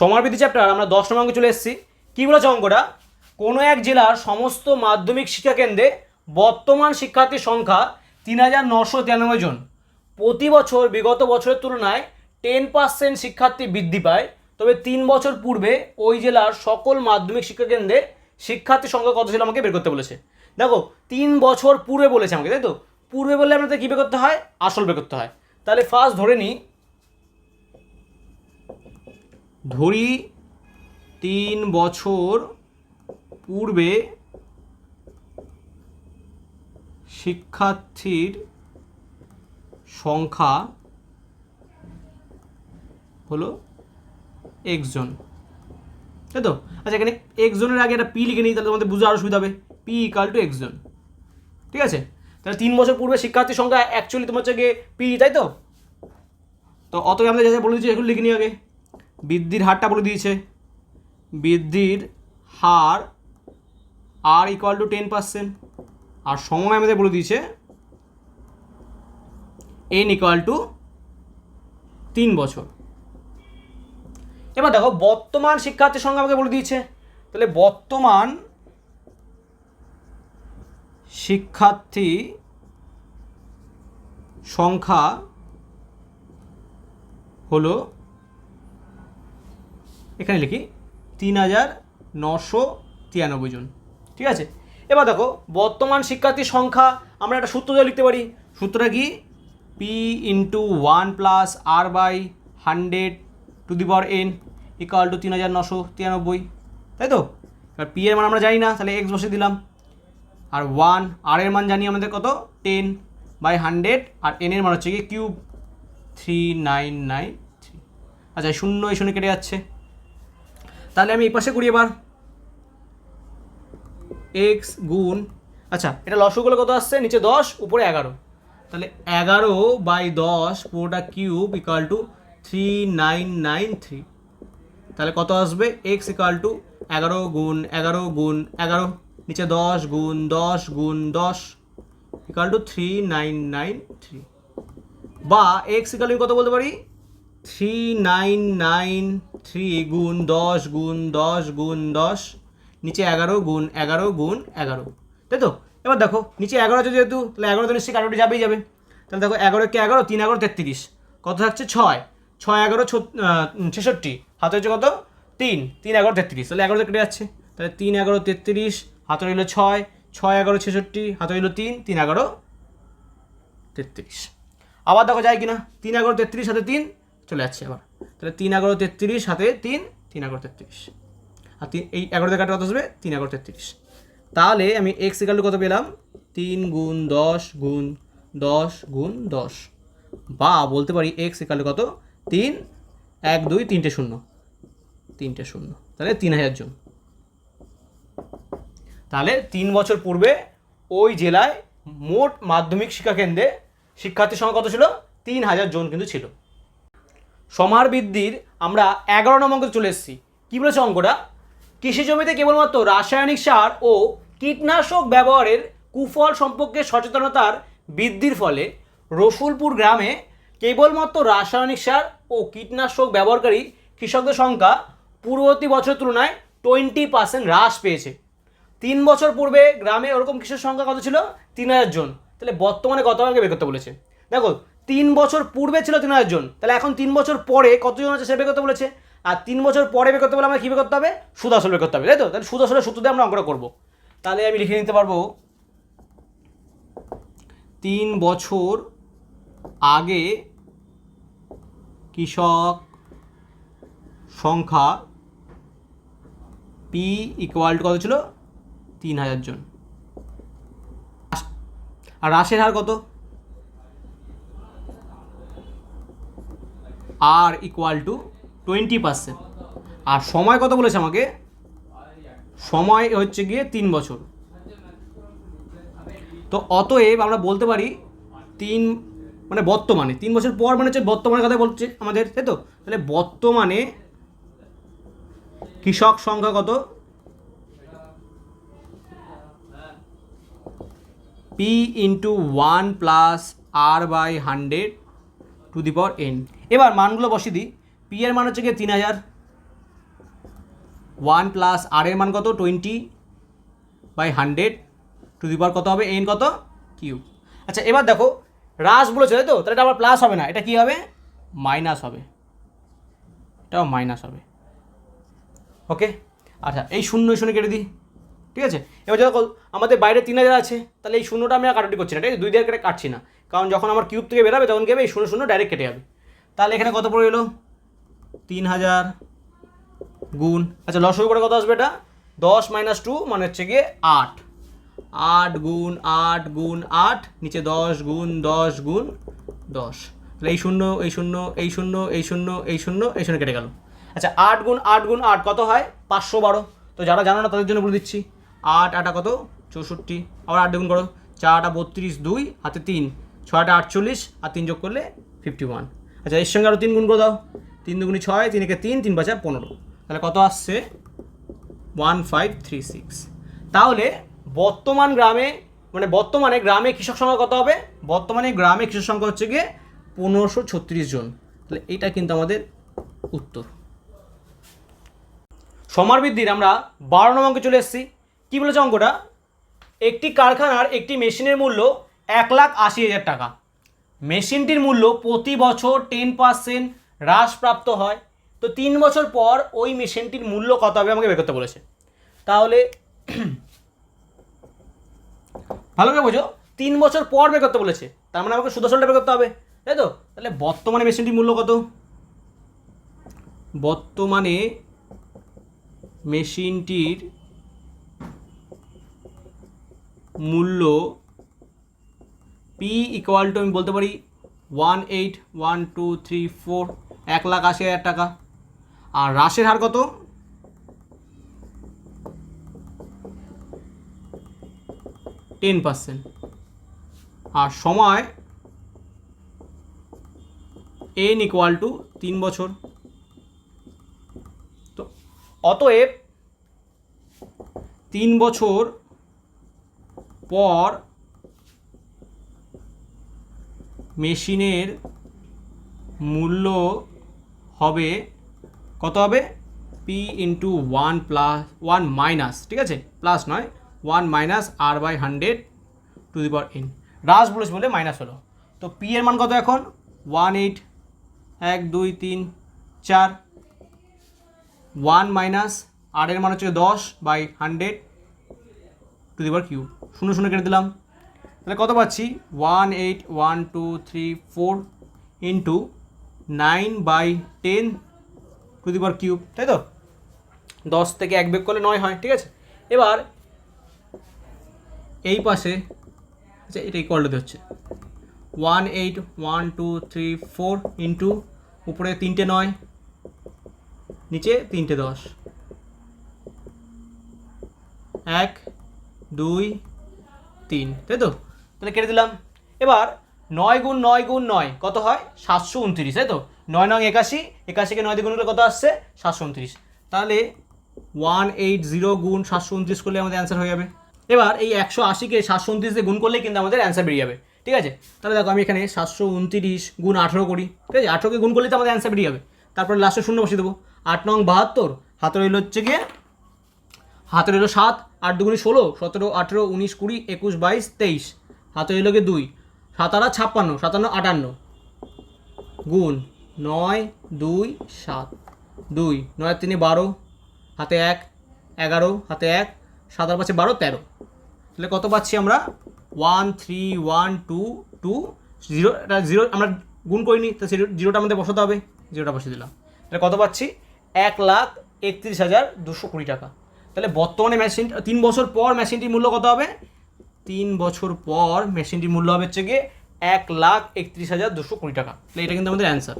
সমারবৃদ্ধি chapter আমরা দশ নম্বর চলে এসেছি। কী বলেছে অঙ্কটা? কোনো এক জেলার সমস্ত মাধ্যমিক শিক্ষা কেন্দ্রে বর্তমান শিক্ষার্থীর সংখ্যা তিন হাজার নশো তিরানব্বই জন। প্রতি বছর বিগত বছরের তুলনায় টেন পার্সেন্ট শিক্ষার্থী বৃদ্ধি পায়। তবে তিন বছর পূর্বে ওই জেলার সকল মাধ্যমিক শিক্ষা কেন্দ্রে শিক্ষার্থীর সংখ্যা কত ছিল আমাকে বের করতে বলেছে। দেখো, তিন বছর পূর্বে বলেছে আমাকে, তাই তো? পূর্বে বললে আমাদের কী বের করতে হয়? আসল বের করতে হয়। তাহলে ফার্স্ট ধরে নিই ধরি তিন বছর পূর্বে শিক্ষার্থীর সংখ্যা হলো একজন। তাই তো? আচ্ছা এখানে একজনের আগে একটা পি লিখে নিই, তাহলে তোমাদের বুঝতে আরও সুবিধা হবে। পি ইকাল টু একজন। ঠিক আছে? তাহলে তিন বছর পূর্বে শিক্ষার্থীর সংখ্যা অ্যাকচুয়ালি তোমার হচ্ছে গিয়ে পি, তাই তো? তো অত আমাদের যা বলে দিয়েছে, এগুলো লিখে নিই আগে। বৃদ্ধির হারটা বলে দিয়েছে। বৃদ্ধির হার R equal to ten percent আর সময় আমাদের বলে দিয়েছে এন ইকুয়াল টু তিন বছর। এবার দেখো, বর্তমান শিক্ষার্থীর সংখ্যা আমাকে বলে দিয়েছে। তাহলে বর্তমান শিক্ষার্থী সংখ্যা হলো এখানে লিখি তিন হাজার নশো তিরানব্বই জন, ঠিক আছে? এবার দেখো, বর্তমান শিক্ষার্থীর সংখ্যা, আমরা একটা সূত্র দিয়ে লিখতে পারি। সূত্রটা কি? P into one plus R by hundred to the power N equal to তিন হাজার নশো তিরানব্বই, তাই তো? এবার পি এর মান আমরা জানি না, তাহলে এক্স বসে দিলাম। আর ওয়ান আর এর মান জানি আমাদের কত? টেন বাই হান্ড্রেড আর এন এর মান হচ্ছে কি? Cube three nine nine three আচ্ছা শূন্য এই শূন্য কেটে যাচ্ছে। তাহলে আমি এই পাশে করি এবার। এক্স গুণ আচ্ছা এটা লসগুলো কত আসছে? নিচে দশ, উপরে এগারো। তাহলে এগারো বাই দশ, পুরোটা cube equal to three nine nine three তাহলে কত আসবে? এক্স ইকাল টু এগারো গুণ এগারো গুণ, এগারো। নিচে দশ গুণ দশ গুণ, দশ equal to three nine nine three বা এক্স ইকাল কত বলতে পারি? থ্রি নাইন নাইন থ্রি গুণ দশ গুণ দশ গুণ দশ, নিচে এগারো গুণ এগারো গুণ এগারো। তাই তো? এবার দেখো, নিচে এগারো আছে যেহেতু, তাহলে এগারো তো নিশ্চয়ই কারোটি যাবেই যাবে। তাহলে দেখো, এগারো কে এগারো, তিন এগারো তেত্রিশ। কত থাকছে? ছয়। ছয় এগারো ছেষট্টি। হাতে হচ্ছে কত? তিন। তিন এগারো তেত্রিশ। তাহলে এগারো কেটে যাচ্ছে। তাহলে তিন এগারো তেত্রিশ, হাতে রইল ছয়। ছয় এগারো ছেষট্টি, হাতে রইল তিন। তিন এগারো তেত্রিশ। আবার দেখো যায় কিনা? তিন এগারো তেত্রিশ, হাতে তিন। চলে যাচ্ছে আবার। তাহলে তিন এগারো তেত্রিশ হাতে তিন তিন এগারো তেত্রিশ। আর তিন, এই এগারো কাটা কত আসবে? তিন এগারো তেত্রিশ। তাহলে আমি এক্স ইকাল কত পেলাম? তিন গুণ দশ গুণ দশ গুণ দশ। বা বলতে পারি এক্স ইকাল কত? তিন, এক, দুই, তিনটে শূন্য। তিনটে শূন্য। তাহলে তিন হাজার জন। তাহলে তিন বছর পূর্বে ওই জেলায় মোট মাধ্যমিক শিক্ষাকেন্দ্রে শিক্ষার্থীর সংখ্যা কত ছিল? তিন হাজার জন কিন্তু ছিল। সমার বৃদ্ধির আমরা এগারো নম্বর চলে এসেছি। কী বলেছে অঙ্কটা? কৃষি জমিতে কেবলমাত্র রাসায়নিক সার ও কীটনাশক ব্যবহারের কুফল সম্পর্কে সচেতনতার বৃদ্ধির ফলে রসুলপুর গ্রামে কেবলমাত্র রাসায়নিক সার ও কীটনাশক ব্যবহারকারী কৃষকদের সংখ্যা পূর্ববর্তী বছরের তুলনায় টোয়েন্টি পার্সেন্ট হ্রাস পেয়েছে। তিন বছর পূর্বে গ্রামে ওরকম কৃষক সংখ্যা কত ছিল? তিন হাজার জন। তাহলে বর্তমানে কত আমাকে বের করতে বলেছে? দেখো তিন বছর পূর্বে ছিল তিন হাজার জন তাহলে এখন তিন বছর পরে কতজন আছে সে বের করতে বলেছে? আর তিন বছর পরে বের করতে বলে আমরা কী বের করতে হবে? সুদ আসল বের করতে হবে, তাই তো? তাহলে সুদ আসলের সূত্র দিয়ে আমরা অঙ্কটা করব। তাহলে আমি লিখে নিতে পারব, তিন বছর আগে কৃষক সংখ্যা পি ইকুয়াল কত ছিল? তিন হাজার জন। আর হ্রাসের হার কত? R equal to twenty percent আর সময় কত বলেছে আমাকে? সময় হচ্ছে গিয়ে তিন বছর। তো অতএব আমরা বলতে পারি তিন মানে বর্তমানে, তিন বছর পর মানে হচ্ছে বর্তমানে কথা বলছে আমাদের, তাই তো? তাহলে বর্তমানে কৃষক সংখ্যা কত? P into one plus R by hundred to the power N এবার মানগুলো বসিয়ে দিই। পি এর মান হচ্ছে গিয়ে তিন হাজার। ওয়ান প্লাস আর এর মান কত? Twenty by hundred. To the power কত হবে? এন কত? কিউ আচ্ছা এবার দেখো, হ্রাস বলেছে, তাই তো? তাহলে এটা আবার প্লাস হবে না। এটা কি হবে? মাইনাস হবে। এটাও মাইনাস হবে। ওকে? আচ্ছা এই শূন্য শূন্য কেটে দিই। ঠিক আছে? এবার যখন আমাদের বাইরে তিন হাজার আছে, তাহলে এই শূন্যটা আমি আর কাটাটি করছি না, ঠিক আছে? দুই দিয়ে কেটে কাটছি না। কারণ যখন আমার কিউব থেকে বেরোবে তখন কি হবে? এই শূন্য শূন্য ডাইরেক্ট কেটে যাবে। তাহলে এখানে কত পড়ে এলো? তিন হাজার গুণ। আচ্ছা লসগু করে কত আসবে এটা? দশ মাইনাস টু মানে হচ্ছে গিয়ে আট। আট গুণ আট গুণ, আট, নিচে দশ গুণ দশ গুণ, দশ। তাহলে এই শূন্য এই শূন্য এই শূন্য এই শূন্য এই শূন্য এই শূন্য কেটে গেল। আচ্ছা আট গুণ আট গুণ, আট কত হয়? পাঁচশো বারো। তো যারা জানো না, তাদের জন্য বলে দিচ্ছি। আট আটা কত? চৌষট্টি। আবার আট গুণ করো। চার আটা বত্রিশ, দুই, হাতে তিন। ছয়টা আটচল্লিশ, আর তিন যোগ করলে ফিফটি ওয়ান আচ্ছা এর সঙ্গে আরও তিন গুণ করে দাও। তিন দুগুণি ছয় তিন একে তিন তিন পাঁচা পনেরো। তাহলে কত আসছে? One five three six. তাহলে বর্তমান গ্রামে মানে বর্তমানে গ্রামে কৃষক সংখ্যা কত হবে? বর্তমানে গ্রামে কৃষক সংখ্যা হচ্ছে গিয়ে পনেরোশো ছত্রিশ জন। তাহলে এটা কিন্তু আমাদের উত্তর। সমার বৃদ্ধির আমরা বারো নম্বর অঙ্কে চলে এসেছি। কী বলেছে অঙ্কটা? একটি কারখানার একটি মেশিনের মূল্য এক লাখ আশি হাজার টাকা। মেশিনটির মূল্য প্রতি বছর টেন পার্সেন্ট হ্রাসপ্রাপ্ত হয়। তো তিন বছর পর ওই মেশিনটির মূল্য কত হবে আমাকে বের করতে বলেছে। তাহলে ভালো করে বোঝো, তিন বছর পর বের করতে বলেছে, তার মানে আমাকে সুদর্শনটা বের করতে হবে, তাই তো? তাহলে বর্তমানে মেশিনটির মূল্য কত? বর্তমানে মেশিনটির মূল্য পি ইকুয়াল টু আমি বলতে পারি one eight one two three four এক লাখ আশি হাজার টাকা। আর হ্রাসের হার কত? টেন পার্সেন্ট আর সময়? এন ইকুয়াল টু তিন বছর। তো অতএব তিন বছর পর মেশিনের মূল্য হবে, কত হবে? P into one plus one minus ঠিক আছে? প্লাস নয় one minus R by hundred to the power N হ্রাস বলেছে বলে মাইনাস হলো। তো পি এর মান কত এখন? ওয়ান এইট এক, দুই, তিন, চার। ওয়ান মাইনাস আর এর মান হচ্ছে দশ by hundred to the power cube শূন্য শূন্য কেটে দিলাম। তাহলে কত পাচ্ছি? One eight one two three four into nine by ten to the power cube তাই তো? দশ থেকে এক বেগ করলে নয় হয়, ঠিক আছে? এবার এই পাশে আচ্ছা এটা ইকুয়ালটাতে হচ্ছে। One eight one two three four into উপরে তিনটে নয়, নিচে তিনটে দশ। এক, দুই, তিন, তাই তো? তাহলে কেটে দিলাম। এবার নয় গুণ নয় গুণ নয়, কত হয়? সাতশো উনত্রিশ, তাই তো? নয় নয় একাশি একাশিকে নয় দিয়ে গুণ করলে কত আসছে? সাতশো উনত্রিশ। তাহলে ওয়ান এইট জিরো গুণ সাতশো উনত্রিশ করলে আমাদের অ্যান্সার হয়ে যাবে। এবার এই একশো আশিকে সাতশো উনত্রিশ দিয়ে গুণ করলে কিন্তু আমাদের অ্যান্সার বেরিয়ে যাবে। ঠিক আছে? তাহলে দেখো আমি এখানে সাতশো উনত্রিশ গুণ আঠেরো করি। ঠিক আছে? আঠেরোকে গুণ করলে তো আমাদের অ্যান্সার বেরিয়ে যাবে। তারপরে লাস্টে শূন্য বসিয়ে দেবো। আট নং বাহাত্তর হাতে রইল হচ্ছে গিয়ে হাতে রইল সাত, আট দুগুনি ষোলো, সতেরো, আঠেরো, উনিশ, কুড়ি, একুশ, বাইশ, তেইশ। হাতে রইল গিয়ে দুই। সাতারা ছাপ্পান্ন, সাতান্ন আটান্ন। গুণ নয়, দুই, সাত। দুই, নয়, তিনে বারো, হাতে এক, এগারো, হাতে এক সাত আর পাচ্ছে বারো, তেরো। তাহলে কত পাচ্ছি আমরা? One, three, one, two two, zero, এটা জিরো, আমরা গুণ করিনি, তো জিরো, জিরোটা আমাদের বসাতে হবে। জিরোটা বসিয়ে দিলাম। তাহলে কত পাচ্ছি? এক লাখ একত্রিশ হাজার দুশো কুড়ি টাকা। তাহলে বর্তমানে মেশিন তিন বছর পর মেশিনটির মূল্য কত হবে? তিন বছর পর মেশিনটির মূল্য হবে হচ্ছে গিয়ে এক লাখ একত্রিশ হাজার দুশো কুড়ি টাকা। তাহলে এটা কিন্তু আমাদের অ্যান্সার